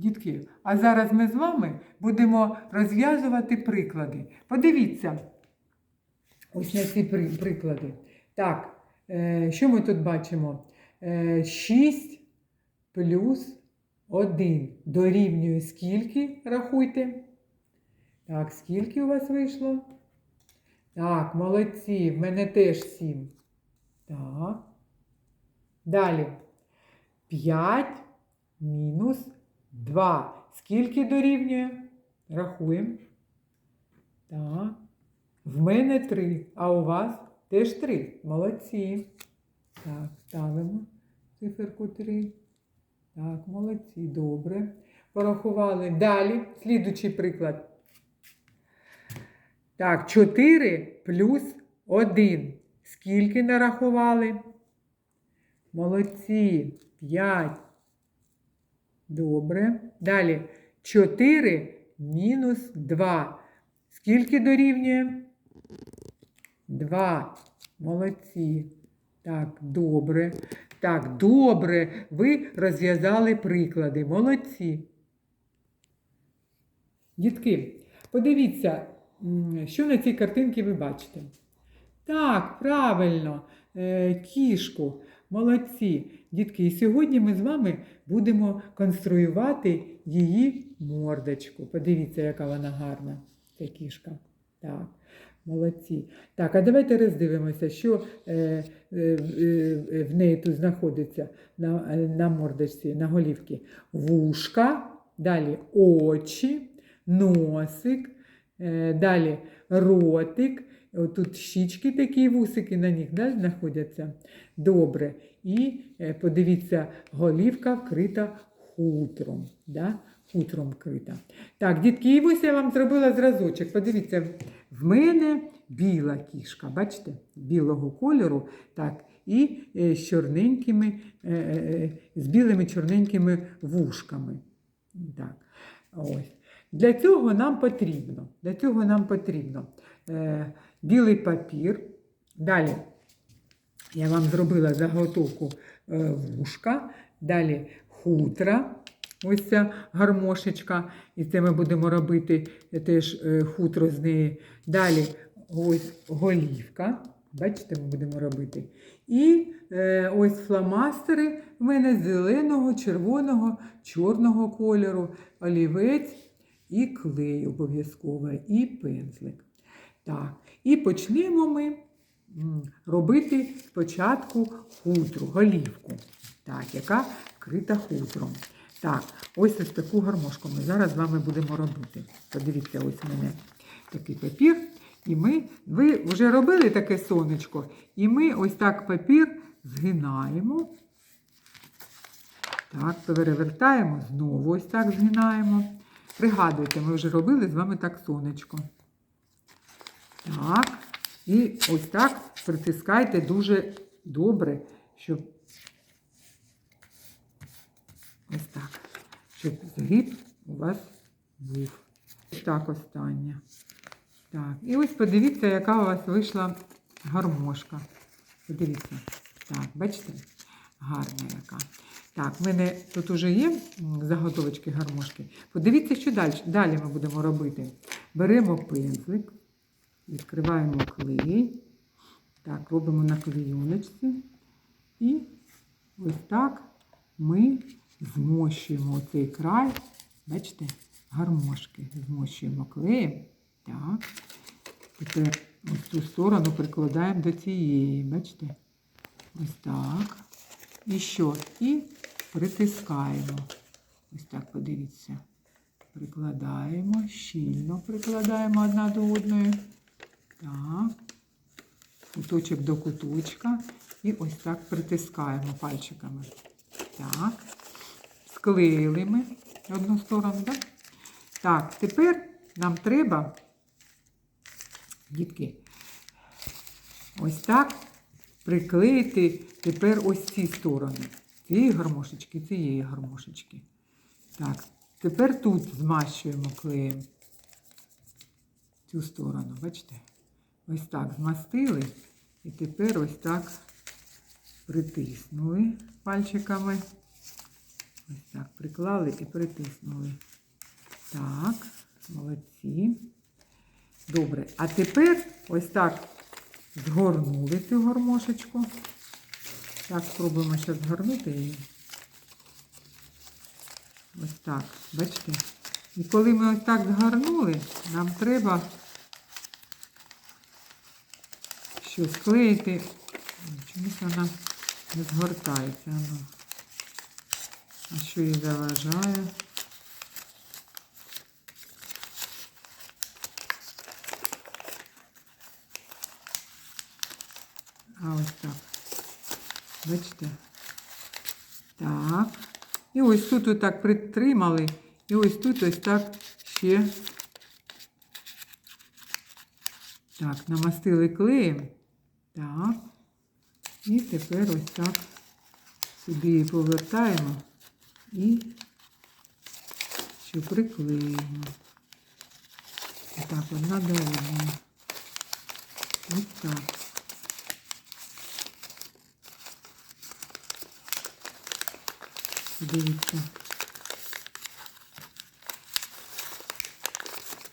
Дітки, а зараз ми з вами будемо розв'язувати приклади. Подивіться ось на ці приклади. Так, е, що ми тут бачимо? Е, 6 плюс 1 дорівнює скільки? Рахуйте. Так, скільки у вас вийшло? Так, молодці, в мене теж 7. Так. Далі. 5 мінус 2. Скільки дорівнює? Рахуємо. Так. В мене 3, а у вас теж 3. Молодці. Так, ставимо циферку 3. Так, молодці, добре. Порахували. Далі, слідучий приклад. Так, 4 плюс 1. Скільки нарахували? Молодці. 5. Добре. Далі. 4 мінус 2. Скільки дорівнює? 2. Молодці. Так, добре. Так, добре. Ви розв'язали приклади. Молодці. Дітки, подивіться, що на цій картинці ви бачите. Так, правильно, е, кішку. Молодці. Дітки, і сьогодні ми з вами будемо конструювати її мордочку. Подивіться, яка вона гарна, ця кішка. Так, молодці. Так, а давайте роздивимося, що е, е, е, в неї тут знаходиться на, е, на мордочці, на голівці. Вушка, далі очі, носик, е, далі ротик. Тут щічки такі вусики на них да, знаходяться. Добре. І е, подивіться, голівка вкрита хутром. Да? Хутром вкрита. Так, дітки, і ось я вам зробила зразочок. Подивіться, в мене біла кішка, бачите, білого кольору. Так, і е, з чорненькими, е, з білими чорненькими вушками. Так, ось. Для цього нам потрібно, для цього нам потрібно білий папір. Далі я вам зробила заготовку е, вушка, далі хутра, ось ця гармошечка, і це ми будемо робити теж е, хутро з неї. Далі ось голівка. Бачите, ми будемо робити. І е, ось фломастери в мене зеленого, червоного, чорного кольору, олівець і клей обов'язково, і пензлик. Так, і почнемо ми робити спочатку хутру, голівку, так, яка вкрита хутром. Так, ось ось таку гармошку ми зараз з вами будемо робити. Подивіться, ось у мене такий папір. І ми, ви вже робили таке сонечко, і ми ось так папір згинаємо. Так, перевертаємо, знову ось так згинаємо. Пригадуйте, ми вже робили з вами так сонечко. Так, і ось так притискайте дуже добре, щоб ось так, щоб згиб у вас був. Ось так останнє. Так, і ось подивіться, яка у вас вийшла гармошка. Подивіться. Так, бачите? Гарна яка. Так, в мене тут уже є заготовочки гармошки. Подивіться, що далі, далі ми будемо робити. Беремо пензлик, відкриваємо клей. Так, робимо на клейоночці. І ось так ми змощуємо цей край. Бачите, гармошки. Змощуємо клеєм. Так. Тепер ось цю сторону прикладаємо до цієї. Бачите? Ось так. І що? І притискаємо. Ось так, подивіться. Прикладаємо, щільно прикладаємо одна до одної. Куточок до куточка. І ось так притискаємо пальчиками. Так. Склеїли ми одну сторону, так? Так, тепер нам треба, дітки, ось так приклеїти тепер ось ці сторони. Цієї гармошечки, цієї гармошечки. Так, тепер тут змащуємо клеєм цю сторону, бачите? Ось так змастили. І тепер ось так притиснули пальчиками. Ось так, приклали і притиснули. Так, молодці. Добре. А тепер ось так згорнули цю гармошечку. Так, спробуємо ще згорнути її. Ось так, бачите? І коли ми ось так згорнули, нам треба щось склеїти. Чомусь вона не згортається. Ну. А що їй заважає? А ось так. Бачите? Так. І ось тут отак притримали. І ось тут ось так ще. Так, намастили клеєм. Так. І тепер ось так її повертаємо і що приклеїмо. Так, одна до одної. Ось так. Дивіться.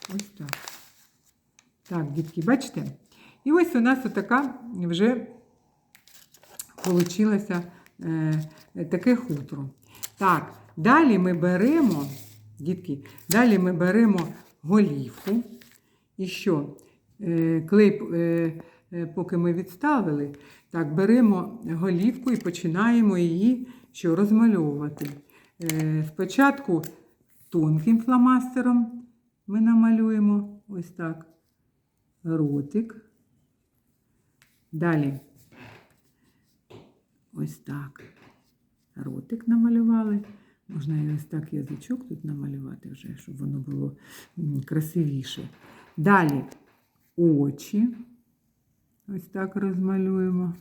Ось так. Так, дітки, бачите? І ось у нас така вже получилося е, таке хутро. Так, далі ми беремо, дітки, далі ми беремо голівку. І що? Е, клей, е, е, поки ми відставили, так, беремо голівку і починаємо її що, розмальовувати. Е, спочатку тонким фломастером ми намалюємо ось так ротик. Далі ось так. Ротик намалювали. Можна і ось так язичок тут намалювати вже, щоб воно було красивіше. Далі очі. Ось так розмалюємо.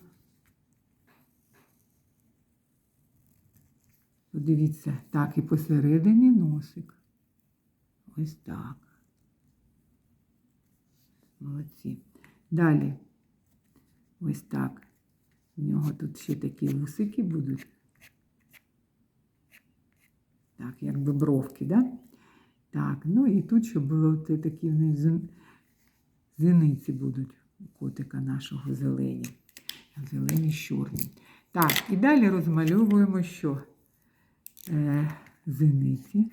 Подивіться, так, і посередині носик. Ось так. Молодці. Далі. Ось так. У нього тут ще такі вусики будуть. Так, якби бровки, да? Так, ну і тут, щоб було такі в них зіниці будуть у котика нашого зелені. Зелені чорні. Так, і далі розмальовуємо що? Е, зениці.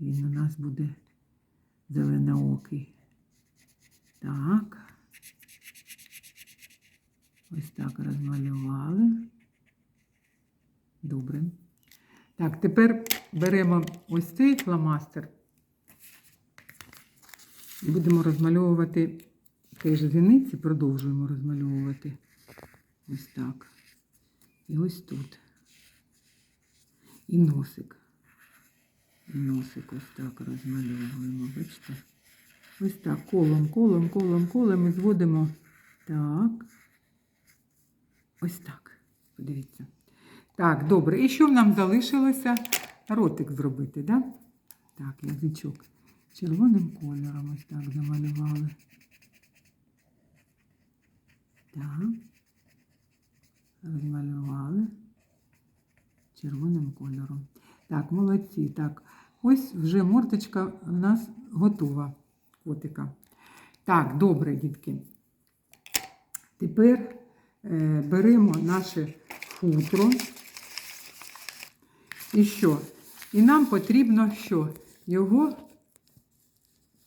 Він у нас буде зеленоокий. Так. Ось так розмалювали. Добре. Так, тепер беремо ось цей фломастер і будемо розмальовувати теж зіниці, продовжуємо розмальовувати. Ось так. І ось тут. І носик. І носик ось так розмальовуємо, бачите? Ось так, колом, колом, колом, колом і зводимо. Так. Ось так. Подивіться. Так, добре. І що нам залишилося? Ротик зробити, да? Так, язичок. Червоним кольором ось так замалювали. Так. Розмалювали червоним кольором. Так, молодці. Так, ось вже морточка в нас готова. Котика. Так, добре, дітки. Тепер беремо наше хутро. І що? І нам потрібно що? Його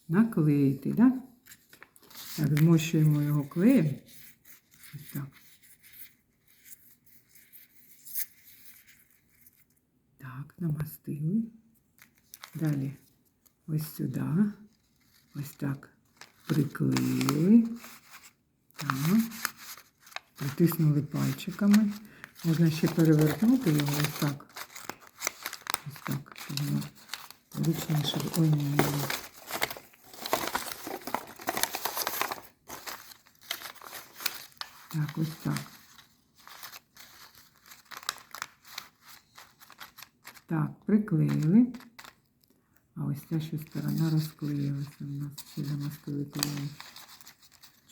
наклеїти, да? Так, змощуємо його клеєм. Ось так. Так, намастили. Далі ось сюди. Ось так приклеїли. Так. Притиснули пальчиками. Можна ще перевернути його ось так. Ось так. щоб Воно зручніше. Ой, ні, ні. Так, ось так. Так, приклеїли. А ось ця ще сторона розклеїлася. У нас ще замастили клеєм.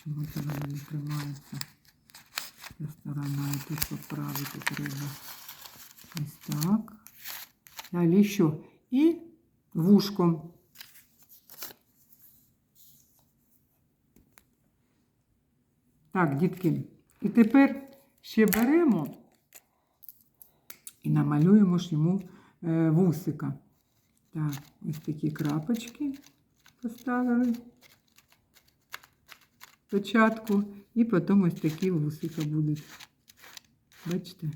Чому це вона не тримається? Ця сторона і тут поправити треба. Ось так. Далі що? І вушком. Так, дітки. І тепер ще беремо і намалюємо ж йому е, вусика. Так, ось такі крапочки поставили спочатку, і потім ось такі вусика будуть. Бачите?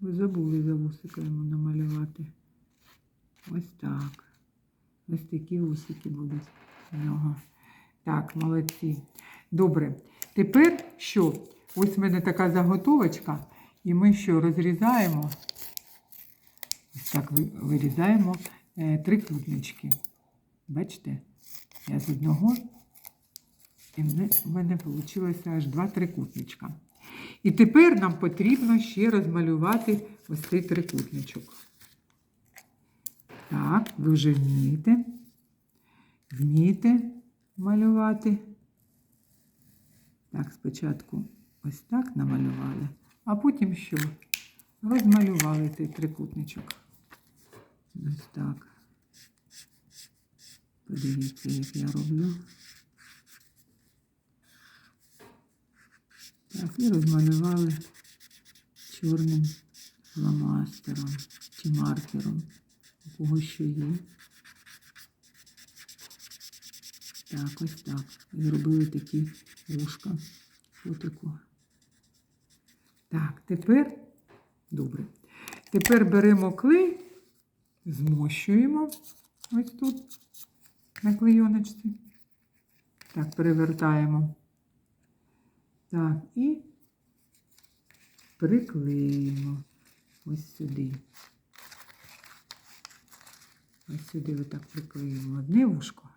Ви забули за вусика йому намалювати. Ось так. Ось такі вусики будуть у нього. Так, молодці. Добре. Тепер що? Ось в мене така заготовочка, і ми що розрізаємо. Ось так вирізаємо е, трикутнички. Бачите? Я з одного, і в мене- вийшло аж два трикутничка. І тепер нам потрібно ще розмалювати ось цей трикутничок. Так, ви вже вмієте. Вмієте малювати. Так, спочатку ось так намалювали, а потім що? Розмалювали цей трикутничок. Ось так. Подивіться, як я роблю. Так, і розмалювали чорним фломастером чи маркером, у кого що є. Так, ось так. І зробили такі вушка фотику. Так, тепер добре. Тепер беремо клей, змощуємо ось тут на клейоночці. Так, перевертаємо. Так, і приклеїмо ось сюди. Ось сюди отак приклеїмо одне вушко.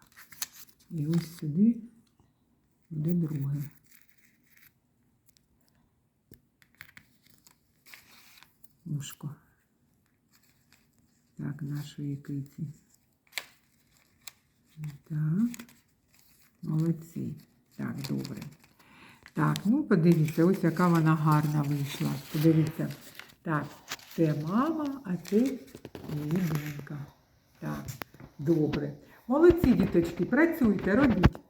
І ось сюди буде друге. Вушко. Так, нашої киці. Так. Молодці. Так, добре. Так, ну подивіться, ось яка вона гарна вийшла. Подивіться. Так, це мама, а це її донька. Так, добре. Молодці, діточки, працюйте, робіть.